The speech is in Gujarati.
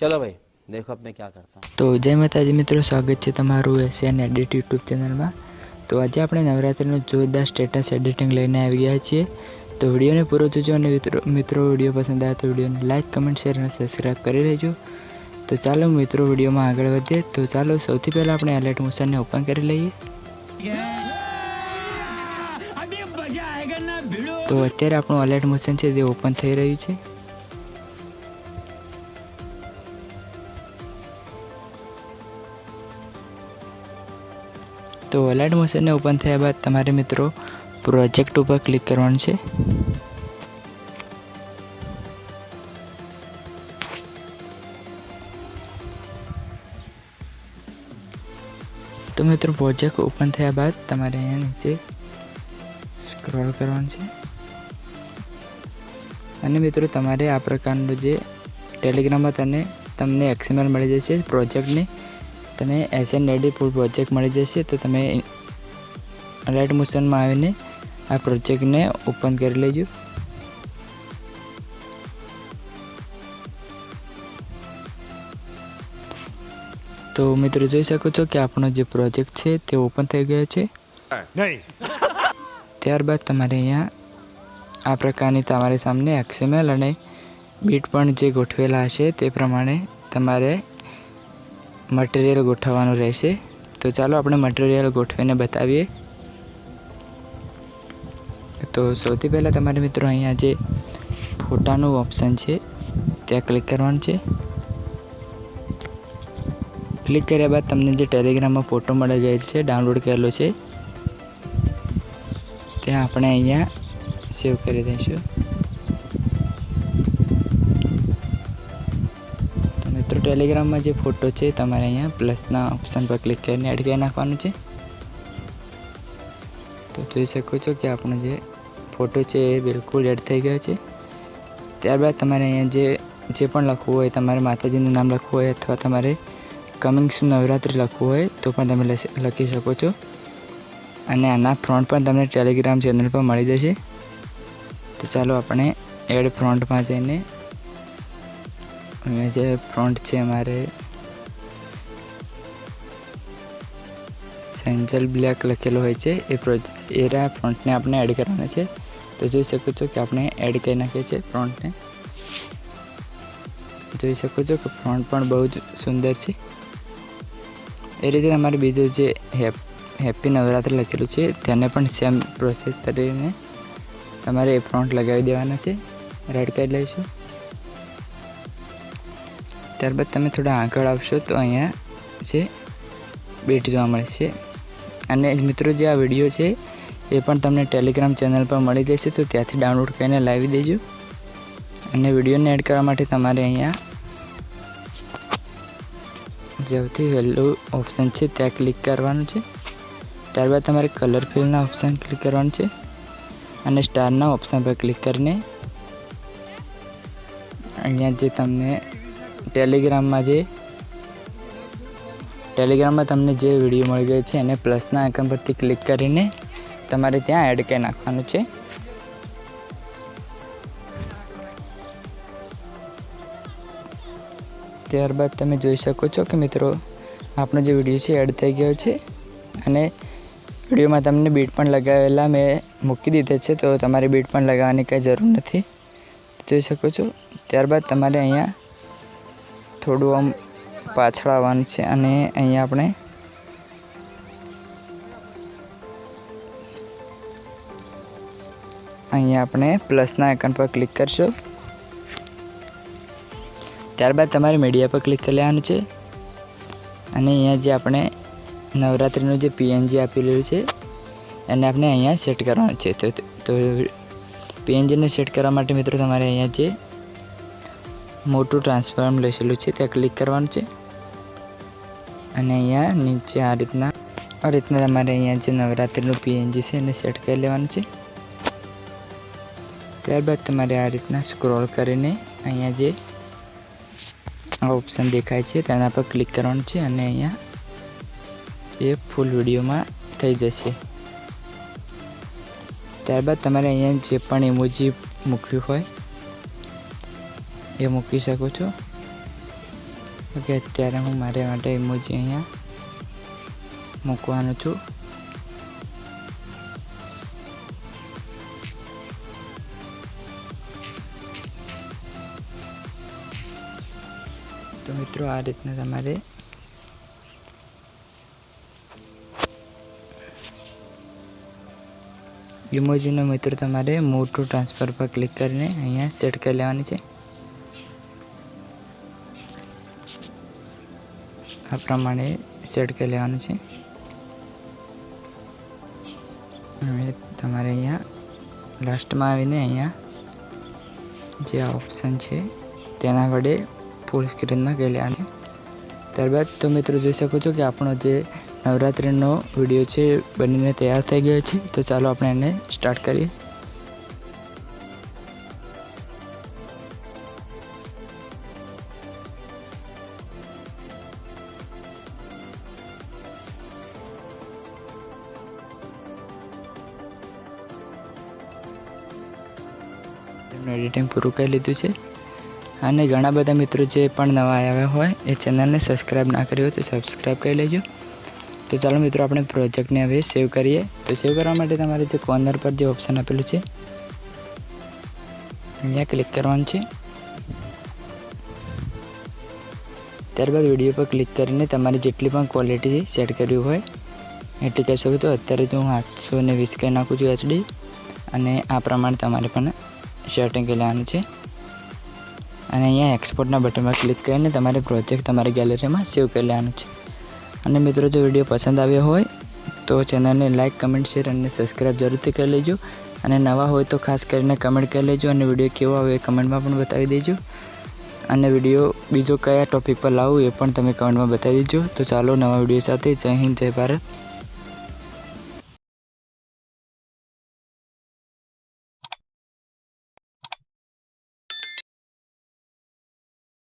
ચલો ભાઈ દેખો આપણે ક્યાં કરતા. તો જય માતાજી મિત્રો સ્વાગત છે તમારું એશિયન એડિટ યુટ્યુબ ચેનલમાં તો આજે આપણે નવરાત્રિનું જોરદાર સ્ટેટસ એડિટિંગ લઈને આવી ગયા છીએ. તો વિડીયોને પૂરો જોજો અને મિત્રો વીડિયો પસંદ આવે તો વિડીયોને લાઇક કમેન્ટ શેર અને સબસ્ક્રાઈબ કરી લેજો. તો ચાલો મિત્રો વિડીયોમાં આગળ વધીએ. તો ચાલો સૌથી પહેલાં આપણે એલર્ટ મોશનને ઓપન કરી લઈએ. તો અત્યારે આપણું અલર્ટ મોશન છે જે ઓપન થઈ રહ્યું છે. તો અલર્ટ મોશનને ઓપન થયા બાદ તમારે મિત્રો પ્રોજેક્ટ ઉપર ક્લિક કરવાનું છે. તો મિત્રો પ્રોજેક્ટ ઓપન થયા બાદ તમારે અહીંયા નીચે સ્ક્રોલ કરવાનું છે. અને મિત્રો તમારે આ પ્રકારનું જે ટેલિગ્રામમાં તને તમને એક્સએમએલ મળી જશે પ્રોજેક્ટની તમે એસએન રેડી ફૂલ પ્રોજેક્ટ મળી જશે તો તમે રાઇટ મોશનમાં આવીને આ પ્રોજેક્ટને ઓપન કરી લેજો. તો મિત્રો જોઈ શકો છો કે આપણો જે પ્રોજેક્ટ છે તે ઓપન થઈ ગયો છે. ત્યારબાદ તમારે અહીંયા આ પ્રકારની તમારી સામે એક્સએમએલ અને બીટ પણ જે ગોઠવેલા હશે તે પ્રમાણે તમારે મટીરિયલ ગોઠવવાનું રહેશે. તો ચાલો આપણે મટીરિયલ ગોઠવીને બતાવીએ. તો સૌથી પહેલાં તમારે મિત્રો અહીંયા જે ફોટાનું ઓપ્શન છે, ત્યાં ક્લિક કરવાનું છે. ક્લિક કર્યા બાદ તમને જે ટેલિગ્રામમાં ફોટો મળી ગયેલ છે, ડાઉનલોડ કરેલો છે, ત્યાં આપણે અહીંયા સેવ કરી દઈશું. ટેલિગ્રામમાં જે ફોટો છે, તમારે અહીંયા પ્લસના ઓપ્શન પર ક્લિક કરીને એડ કરી નાખવાનું છે. તો જોઈ શકો છો કે આપણો જે ફોટો છે એ બિલકુલ એડ થઈ ગયો છે. ત્યારબાદ તમારે અહીંયા જે જે પણ લખવું હોય, તમારે માતાજીનું નામ લખવું હોય અથવા તમારે કમિંગ શું નવરાત્રિ લખવું હોય, તો પણ તમે લખી શકો છો. અને આના ફ્રોન્ટ પણ તમને ટેલિગ્રામ ચેનલ પર મળી જશે. તો ચાલો આપણે એડ ફ્રોન્ટમાં જઈને અહીંયા જે ફ્રોન્ટ છે અમારે સેન્જલ બ્લેક લખેલો હોય છે. એ પ્રોજ એના ફ્રોન્ટને આપણે એડ કરવાના છે. તો જોઈ શકો છો કે આપણે એડ કરી નાખીએ છીએ ફ્રોન્ટને જોઈ શકો છો કે ફ્રોન્ટ પણ બહુ જ સુંદર છે. એ રીતે તમારે બીજું જે હેપ હેપી નવરાત્રિ લખેલું છે, તેને પણ સેમ પ્રોસેસ કરીને તમારે એ ફ્રોન્ટ લગાવી દેવાના છે. રેડ કરી લઈશું. ત્યારબાદ તમે થોડા આગળ આવશો તો અહીંયા છે બેટ જોવા મળશે અને મિત્રો જે આ વીડિયો છે એ પણ તમને ટેલિગ્રામ ચેનલ પર મળી જશે, તો ત્યાંથી ડાઉનલોડ કરીને લાવી દેજો. અને વિડીયોને એડ કરવા માટે તમારે અહીંયા સૌથી વહેલું ઓપ્શન છે, ત્યાં ક્લિક કરવાનું છે. ત્યારબાદ તમારે કલર ફિલના ઓપ્શન ક્લિક કરવાનું છે. અને સ્ટારના ઓપ્શન પર ક્લિક કરીને અહીંયા જે તમને ટેલિગ્રામમાં જે ટેલિગ્રામમાં તમને જે વીડિયો મળી ગયો છે, એને પ્લસના આઇકન પરથી ક્લિક કરીને તમારે ત્યાં એડ કરી નાખવાનું છે. ત્યારબાદ તમે જોઈ શકો છો કે મિત્રો, આપણો જે વીડિયો છે એડ થઈ ગયો છે અને વિડીયોમાં તમને બીટ પણ લગાવેલા મેં મૂકી દીધા છે, તો તમારે બીટ પણ લગાવવાની કંઈ જરૂર નથી. જોઈ શકો છો? ત્યારબાદ તમારે અહીંયા થોડું આમ પાછળ આવવાનું છે અને અહીંયા આપણે અહીંયા આપણે પ્લસના આઇકન પર ક્લિક કરશું. ત્યારબાદ તમારે મીડિયા પર ક્લિક કરી લેવાનું છે. અને અહીંયા જે આપણે નવરાત્રિનું જે પીએનજી આપેલું છે, એને આપણે અહીંયા સેટ કરવાનું છે. તો તો પીએનજીને સેટ કરવા માટે મિત્રો તમારે અહીંયા જે મોટું ટ્રાન્સફોર્મ લખેલું છે, ત્યાં ક્લિક કરવાનું છે. અને અહીંયા નીચે આ રીતના આ રીતના તમારે અહીંયા જે નવરાત્રિનું પીએનજી છે, એને સેટ કરી લેવાનું છે. ત્યારબાદ તમારે આ રીતના સ્ક્રોલ કરીને અહીંયા જે ઓપ્શન દેખાય છે, તેના પર ક્લિક કરવાનું છે અને અહીંયા એ ફૂલ વિડીયોમાં થઈ જશે. ત્યારબાદ તમારે અહીંયા જે પણ ઇમોજી મૂક્યું હોય એ મૂકી શકું છું. ઓકે અત્યારે હું મારે માટે ઇમોજી અહીંયા મૂકવાનું છું. તો મિત્રો આ રીતના તમારે ઇમોજીનો મિત્રો તમારે મોટું ટ્રાન્સફર પર ક્લિક કરીને અહીંયા સેટ કરી લેવાની છે. આ પ્રમાણે સેટ કરી લેવાનું છે. હવે તમારે અહીંયા લાસ્ટમાં આવીને અહીંયા જે ઓપ્શન છે તેના વડે ફૂલ સ્ક્રીનમાં કરી લેવાનું છે. ત્યારબાદ તો મિત્રો જોઈ શકો છો કે આપણો જે નવરાત્રિનો વીડિયો છે બનીને તૈયાર થઈ ગયો છે. તો ચાલો આપણે એને સ્ટાર્ટ કરીએ. એમનું એડિટિંગ પૂરું કરી લીધું છે. અને ઘણા બધા મિત્રો જે પણ નવા આવ્યા હોય એ ચેનલને સબસ્ક્રાઈબ ના કરી હોય તો સબસ્ક્રાઈબ કરી લેજો. તો ચાલો મિત્રો, આપણે પ્રોજેક્ટને હવે સેવ કરીએ. તો સેવ કરવા માટે તમારે જે કોર્નર પર જે ઓપ્શન આપેલું છે, અહીંયા ક્લિક કરવાનું છે. ત્યારબાદ વીડિયો પર ક્લિક કરીને તમારે જેટલી પણ ક્વોલિટી સેટ કરવી હોય એટલી કરી શકો તો અત્યારે તો હું આઠસો ને વીસ કરી નાખું છું એચડી અને આ પ્રમાણે તમારે પણ કરી લેવાનું છે. અને અહીંયા એક્સપોર્ટના બટનમાં ક્લિક કરીને તમારે પ્રોજેક્ટ તમારી ગેલેરીમાં સેવ કરી લેવાનું છે. અને મિત્રો, જો વીડિયો પસંદ આવ્યો હોય, તો ચેનલને લાઇક કમેન્ટ શેર અને સબસ્ક્રાઈબ જરૂરથી કરી લેજો. અને નવા હોય તો ખાસ કરીને કમેન્ટ કરી લેજો અને વીડિયો કેવો આવે એ કમેન્ટમાં પણ બતાવી દેજો. અને વીડિયો બીજો કયા ટોપિક પર લાવવું એ પણ તમે કમેન્ટમાં બતાવી દેજો. તો ચાલો નવા વીડિયો સાથે જય હિન્દ, જય ભારત.